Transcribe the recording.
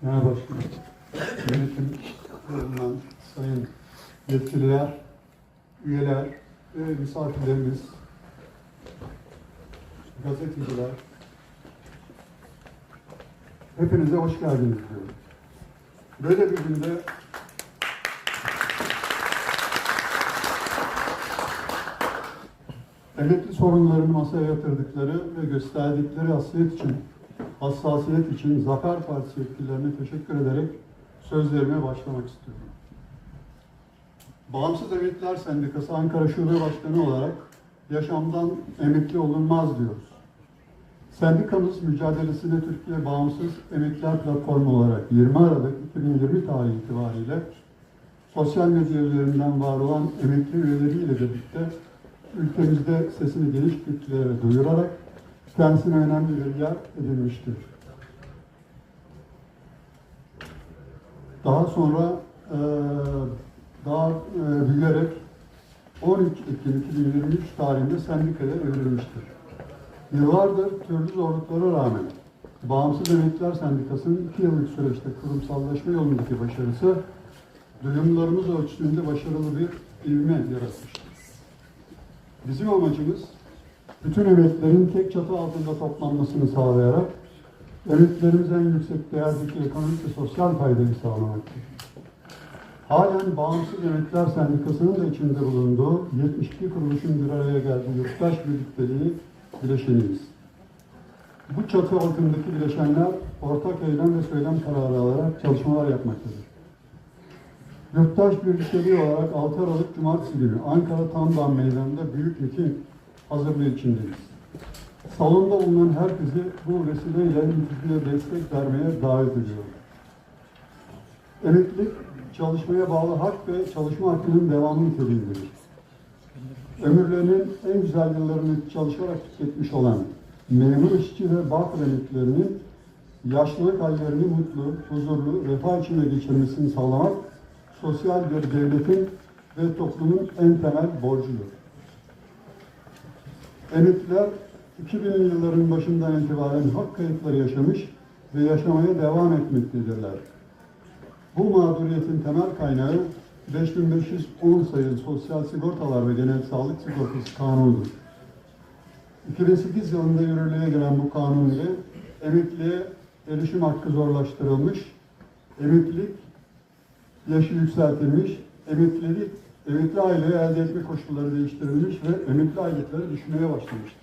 Genel Başkanım, yönetim kurulundan sayın yetkililer, üyeler ve misafirlerimiz, gazeteciler, hepinize hoş geldiniz diyorum. Böyle bir günde emekli sorunlarını masaya yatırdıkları ve gösterdikleri hassasiyet için, hassasiyet için Zafer Partisi yetkililerine teşekkür ederek sözlerime başlamak istiyorum. Bağımsız Emekliler Sendikası Ankara Şube Başkanı olarak yaşamdan emekli olunmaz diyoruz. Sendikamız mücadelesine Türkiye Bağımsız Emekliler Platformu olarak 20 Aralık 2020 tarihi itibariyle sosyal medya üzerinden var olan emekli üyeleriyle birlikte ülkemizde sesini geniş kitlelere duyurarak kendisine önemli bir yer edinmiştir. Daha sonra eee, daha eee, büyüyerek 13 Ekim 2023 tarihinde sendikaya evrilmiştir. Yıllardır türlü zorluklara rağmen Bağımsız Emekliler Sendikası'nın iki yıllık süreçte kurumsallaşma yolundaki başarısı duyumlarımız ölçüsünde başarılı bir ivme yaratmıştır. Bizim amacımız bütün emeklerin tek çatı altında toplanmasını sağlayarak emeklerimize en yüksek değerdeki ekonomik ve sosyal faydayı sağlamaktır. Halen Bağımsız Emekliler Sendikası'nın da içinde bulunduğu 72 kuruluşun bir araya geldiği yurttaş birlikteliği bileşeniyiz. Bu çatı altındaki bileşenler ortak eylem ve söylem kararı alarak çalışmalar yapmaktadır. Yurttaş birlikteliği olarak 6 Aralık Cumartesi günü Ankara Tamdağ Meydanı'nda büyük miting hazırlığı içindeyiz. Salonda bulunan herkesi bu vesileyle mitinge destek vermeye davet ediyorum. Emeklilik, çalışmaya bağlı hak ve çalışma hakkının devamı niteliğindedir. Ömürlerinin en güzel yıllarını çalışarak tüketmiş olan memur işçi ve bağkur emeklilerinin yaşlılık hallerini mutlu, huzurlu, refah içinde geçirmesini sağlamak sosyal bir devletin ve toplumun en temel borcudur. Emekliler 2000'li yılların başından itibaren hak kayıpları yaşamış ve yaşamaya devam etmektedirler. Bu mağduriyetin temel kaynağı 5510 sayılı Sosyal Sigortalar ve Genel Sağlık Sigortası Kanunu'dur. 2008 yılında yürürlüğe giren bu kanun ile emekliye erişim hakkı zorlaştırılmış, emeklilik yaşı yükseltilmiş, emeklilik, emekli aileyi elde etme koşulları değiştirilmiş ve emekli ailetleri düşmeye başlamıştır.